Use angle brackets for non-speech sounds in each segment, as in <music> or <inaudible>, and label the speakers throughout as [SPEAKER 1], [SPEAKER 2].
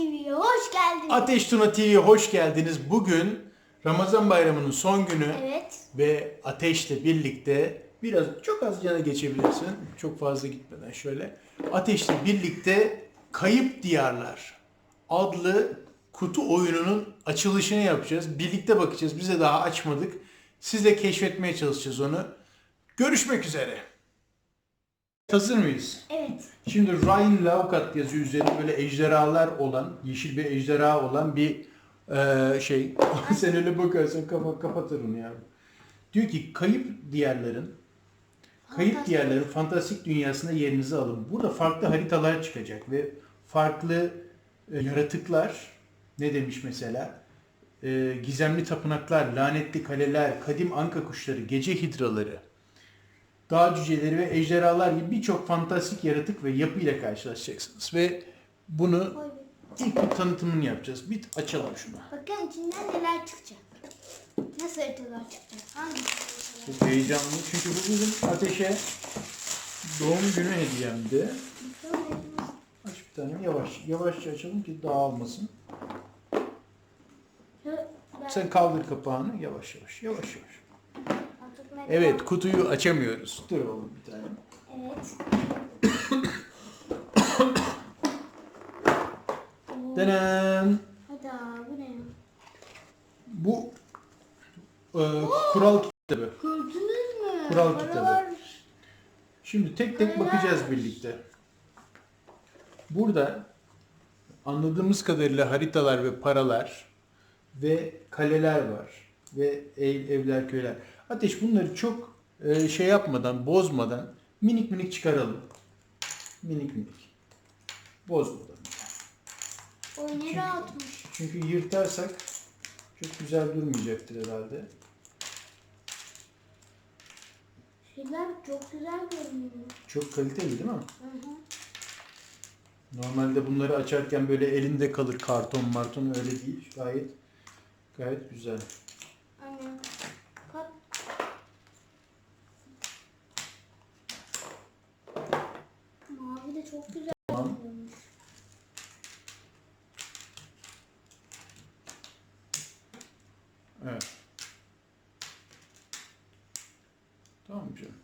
[SPEAKER 1] TV'ye hoş geldiniz.
[SPEAKER 2] Ateş Tuna TV'ye hoş geldiniz. Bugün Ramazan bayramının son günü
[SPEAKER 1] Evet.
[SPEAKER 2] ve Ateş'le birlikte biraz çok az yana geçebilirsin. Çok fazla gitmeden şöyle. Ateş'le birlikte Kayıp Diyarlar adlı kutu oyununun açılışını yapacağız. Birlikte bakacağız. Bize daha açmadık. Sizle keşfetmeye çalışacağız onu. Görüşmek üzere. Hazır mıyız?
[SPEAKER 1] Evet.
[SPEAKER 2] Şimdi Ryan Laukat yazıyor üzerinde böyle ejderhalar olan, yeşil bir ejderha olan bir eee, şey. <laughs> Sen öyle bakarsan kafa kapatır onu ya. Diyor ki kayıp diyarların, kayıp
[SPEAKER 1] Fantastik.
[SPEAKER 2] diyarların fantastik dünyasına yerinizi alın. Burada farklı haritalar çıkacak ve farklı e, yaratıklar, ne demiş mesela? E, gizemli tapınaklar, lanetli kaleler, kadim anka kuşları, gece hidraları, dağ cüceleri ve ejderhalar gibi birçok fantastik yaratık ve yapı ile karşılaşacaksınız. Ve bunu ilk bir tanıtımını yapacağız. Bir açalım şunu.
[SPEAKER 1] Bakın içinden neler çıkacak. Nasıl haritalar çıkacak? Hangi?
[SPEAKER 2] Çok heyecanlı çünkü bu bizim ateşe doğum günü hediyemdi. Aç bir tane yavaş yavaşça açalım ki dağılmasın. Sen kaldır kapağını yavaş yavaş yavaş yavaş. Evet kutuyu açamıyoruz. Dur oğlum bir tane.
[SPEAKER 1] Evet. <coughs>
[SPEAKER 2] Denem.
[SPEAKER 1] Hadi abi, bu ne? ya?
[SPEAKER 2] Bu e, kural <gasps> kitabı.
[SPEAKER 1] Gördünüz mü?
[SPEAKER 2] Kural kitabı. Şimdi tek tek bakacağız birlikte. Burada anladığımız kadarıyla haritalar ve paralar ve kaleler var ve ev, evler köyler. Ateş bunları çok e, şey yapmadan, bozmadan minik minik çıkaralım. Minik minik. Bozmadan.
[SPEAKER 1] O ne rahatmış.
[SPEAKER 2] Çünkü yırtarsak çok güzel durmayacaktır herhalde.
[SPEAKER 1] Şeyler çok güzel görünüyor.
[SPEAKER 2] Çok kaliteli değil mi?
[SPEAKER 1] Hı hı.
[SPEAKER 2] Normalde bunları açarken böyle elinde kalır karton marton öyle değil. Gayet gayet güzel.
[SPEAKER 1] Aynen. Kat. Mavi de çok güzel
[SPEAKER 2] Tamam.
[SPEAKER 1] görünüyormuş.
[SPEAKER 2] Evet. Tamam canım.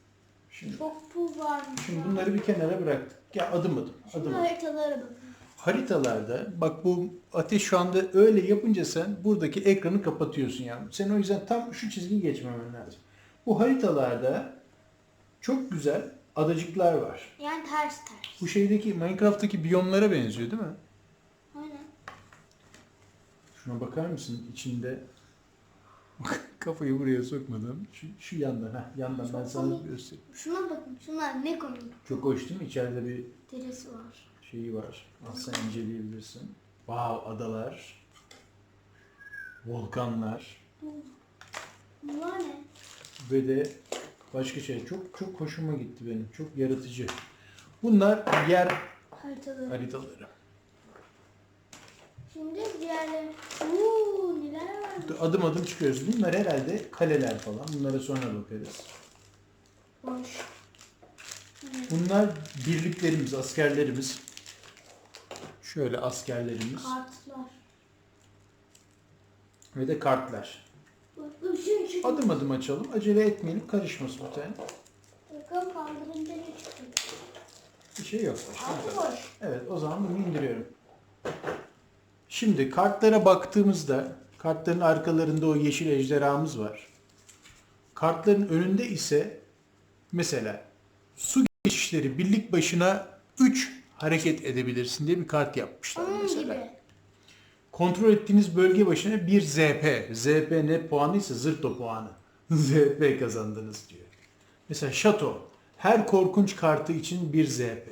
[SPEAKER 2] Şimdi,
[SPEAKER 1] Çok pul varmış.
[SPEAKER 2] şimdi
[SPEAKER 1] ya.
[SPEAKER 2] bunları bir kenara bıraktık. Ya adım adım.
[SPEAKER 1] Şimdi
[SPEAKER 2] Adım adım.
[SPEAKER 1] haritalara bakın.
[SPEAKER 2] Haritalarda bak bu ateş şu anda öyle yapınca sen buradaki ekranı kapatıyorsun yani. Sen o yüzden tam şu çizgiyi geçmemen lazım. Bu haritalarda çok güzel adacıklar var.
[SPEAKER 1] Yani ters ters.
[SPEAKER 2] Bu şeydeki Minecraft'taki biyomlara benziyor değil mi?
[SPEAKER 1] Aynen.
[SPEAKER 2] Şuna bakar mısın içinde <laughs> kafayı buraya sokmadan şu, şu yandan ha yandan ben sana göstereyim.
[SPEAKER 1] Şuna bakın. Şunlar ne komik.
[SPEAKER 2] Çok hoş değil mi? İçeride bir
[SPEAKER 1] Derisi var.
[SPEAKER 2] şeyi var. Aslında inceleyebilirsin. Wow adalar. Volkanlar.
[SPEAKER 1] Bunlar ne?
[SPEAKER 2] Ve de başka şey. Çok çok hoşuma gitti benim. Çok yaratıcı. Bunlar yer
[SPEAKER 1] Haritaları.
[SPEAKER 2] haritaları.
[SPEAKER 1] Şimdi diğerleri. Uuu var?
[SPEAKER 2] Adım adım çıkıyoruz. Bunlar herhalde kaleler falan. Bunlara sonra bakarız.
[SPEAKER 1] Boş.
[SPEAKER 2] Bunlar birliklerimiz, askerlerimiz. Şöyle askerlerimiz.
[SPEAKER 1] Kartlar.
[SPEAKER 2] Ve de kartlar. Adım adım açalım. Acele etmeyelim. Karışmasın bir tane.
[SPEAKER 1] Bakalım kaldırınca ne çıktı?
[SPEAKER 2] Bir şey yok.
[SPEAKER 1] Altı boş.
[SPEAKER 2] Evet o zaman bunu indiriyorum. Şimdi kartlara baktığımızda kartların arkalarında o yeşil ejderhamız var. Kartların önünde ise mesela su geçişleri birlik başına 3 hareket edebilirsin diye bir kart yapmışlar
[SPEAKER 1] Onun
[SPEAKER 2] mesela.
[SPEAKER 1] gibi.
[SPEAKER 2] Kontrol ettiğiniz bölge başına bir ZP. ZP ne puanıysa zırto puanı. <laughs> ZP kazandınız diyor. Mesela şato. Her korkunç kartı için bir ZP.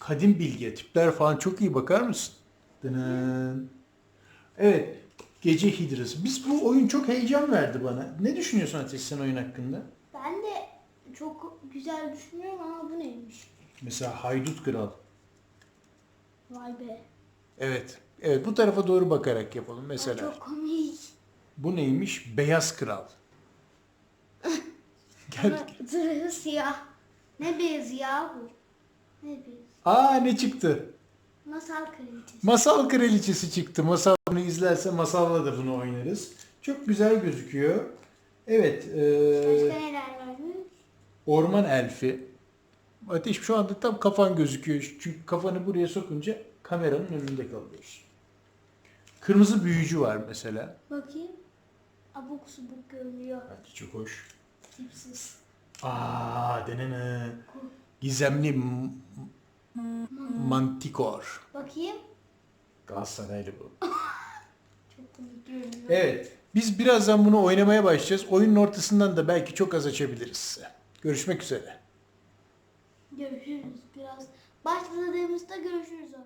[SPEAKER 2] Kadim bilgi, tipler falan çok iyi bakar mısın? Dının. Evet. Gece hidrası. Biz bu oyun çok heyecan verdi bana. Ne düşünüyorsun Ateş sen oyun hakkında?
[SPEAKER 1] Ben de çok güzel düşünüyorum ama bu neymiş?
[SPEAKER 2] Mesela Haydut Kral.
[SPEAKER 1] Vay be.
[SPEAKER 2] Evet. Evet bu tarafa doğru bakarak yapalım mesela.
[SPEAKER 1] Çok komik.
[SPEAKER 2] Bu neymiş? Beyaz Kral. <laughs> Gel.
[SPEAKER 1] Ama Zırhı siyah. Ne beyazı ya bu? Ne beyaz?
[SPEAKER 2] Aa ne çıktı?
[SPEAKER 1] Masal kraliçesi.
[SPEAKER 2] Masal kraliçesi çıktı. Masal bunu izlerse masalla da bunu oynarız. Çok güzel gözüküyor. Evet.
[SPEAKER 1] Başka
[SPEAKER 2] eee,
[SPEAKER 1] neler var mı?
[SPEAKER 2] orman elfi. Ateş şu anda tam kafan gözüküyor. Çünkü kafanı buraya sokunca kameranın önünde kalıyorsun. Kırmızı büyücü var mesela.
[SPEAKER 1] Bakayım. Abuk subuk görünüyor.
[SPEAKER 2] Bence çok hoş.
[SPEAKER 1] Tipsiz.
[SPEAKER 2] Aa denene. Gizemli mantikor.
[SPEAKER 1] Bakayım.
[SPEAKER 2] Galatasaraylı bu. <laughs>
[SPEAKER 1] Çok komik görünüyor.
[SPEAKER 2] Evet. Biz birazdan bunu oynamaya başlayacağız. Oyunun ortasından da belki çok az açabiliriz size. Görüşmek üzere.
[SPEAKER 1] Görüşürüz biraz. Başladığımızda görüşürüz oyunda.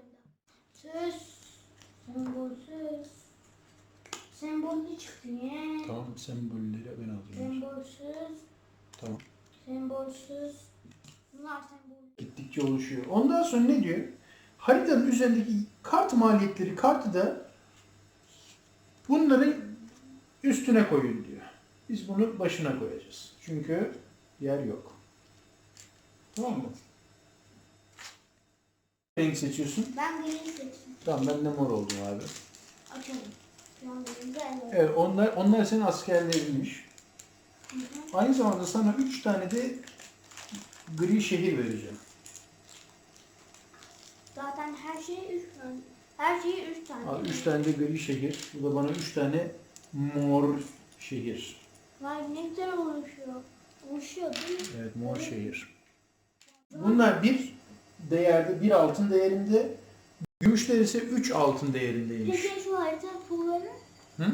[SPEAKER 1] Söz. Sembolsüz. Sembollü çıktı ya.
[SPEAKER 2] Tamam sembolleri ben aldım.
[SPEAKER 1] Sembolsüz.
[SPEAKER 2] Tamam.
[SPEAKER 1] Sembolsüz.
[SPEAKER 2] Gittikçe oluşuyor. Ondan sonra ne diyor? Haritanın üzerindeki kart maliyetleri kartı da bunların üstüne koyun diyor. Biz bunu başına koyacağız. Çünkü yer yok. Tamam mı? Renk seçiyorsun.
[SPEAKER 1] Ben birini seçtim.
[SPEAKER 2] Tamam ben de mor oldum abi.
[SPEAKER 1] Açalım.
[SPEAKER 2] Evet onlar onlar senin askerlerinmiş. Aynı zamanda sana 3 tane de gri şehir vereceğim.
[SPEAKER 1] Zaten her şey üç tane. Her şeyi üç tane.
[SPEAKER 2] Al 3 tane de gri şehir. Bu da bana 3 tane mor şehir.
[SPEAKER 1] Vay ne güzel oluşuyor. Oluşuyor değil mi?
[SPEAKER 2] Evet mor şehir. Bunlar bir değerde, bir altın değerinde. Gümüşler ise 3 altın değerindeymiş.
[SPEAKER 1] Peki şu harita pulları?
[SPEAKER 2] Hı?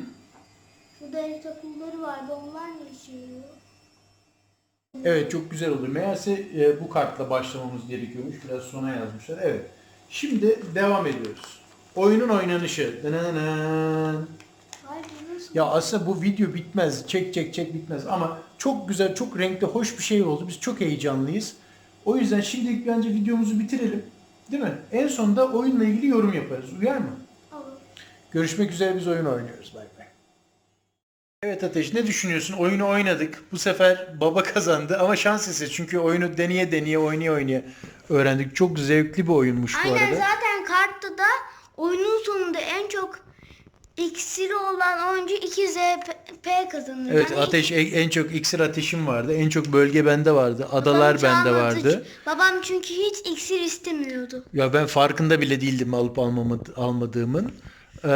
[SPEAKER 1] Şurada harita pulları vardı. Onlar ne işe yarıyor?
[SPEAKER 2] Evet çok güzel olur. Meğerse e, bu kartla başlamamız gerekiyormuş. Biraz sona yazmışlar. Evet. Şimdi devam ediyoruz. Oyunun oynanışı. Ya aslında bu video bitmez. Çek çek çek bitmez. Ama çok güzel, çok renkli, hoş bir şey oldu. Biz çok heyecanlıyız. O yüzden şimdilik bence videomuzu bitirelim. Değil mi? En sonunda oyunla ilgili yorum yaparız. Uyar mı?
[SPEAKER 1] Olur.
[SPEAKER 2] Görüşmek üzere biz oyun oynuyoruz. Bay bay. Evet Ateş ne düşünüyorsun? Oyunu oynadık. Bu sefer baba kazandı ama şans eseri. Çünkü oyunu deneye deneye oynaya oynaya öğrendik. Çok zevkli bir oyunmuş bu
[SPEAKER 1] Aynen
[SPEAKER 2] arada.
[SPEAKER 1] zaten kartta da oyunun sonunda en çok iksiri olan oyuncu 2 ZP kazanır.
[SPEAKER 2] Evet
[SPEAKER 1] Yani
[SPEAKER 2] Ateş en en çok iksir ateşim vardı. En çok bölge bende vardı. Adalar
[SPEAKER 1] babam
[SPEAKER 2] bende
[SPEAKER 1] çalmadı.
[SPEAKER 2] vardı.
[SPEAKER 1] Babam çünkü hiç iksir istemiyordu.
[SPEAKER 2] Ya ben farkında bile değildim alıp almamı, almadığımın. Ee,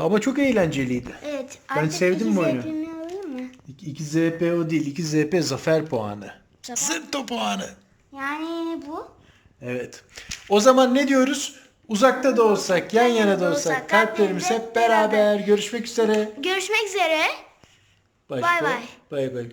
[SPEAKER 2] ama çok eğlenceliydi.
[SPEAKER 1] Evet.
[SPEAKER 2] Ben
[SPEAKER 1] artık
[SPEAKER 2] sevdim bu oyunu.
[SPEAKER 1] Mı?
[SPEAKER 2] 2 ZP o değil. 2 ZP zafer puanı.
[SPEAKER 1] Zafer.
[SPEAKER 2] Puanı.
[SPEAKER 1] Yani bu.
[SPEAKER 2] Evet. O zaman ne diyoruz? Uzakta da olsak, yan yana da olsak, kalplerimiz hep beraber. Görüşmek üzere.
[SPEAKER 1] Görüşmek üzere. Bay bay.
[SPEAKER 2] Bay bay.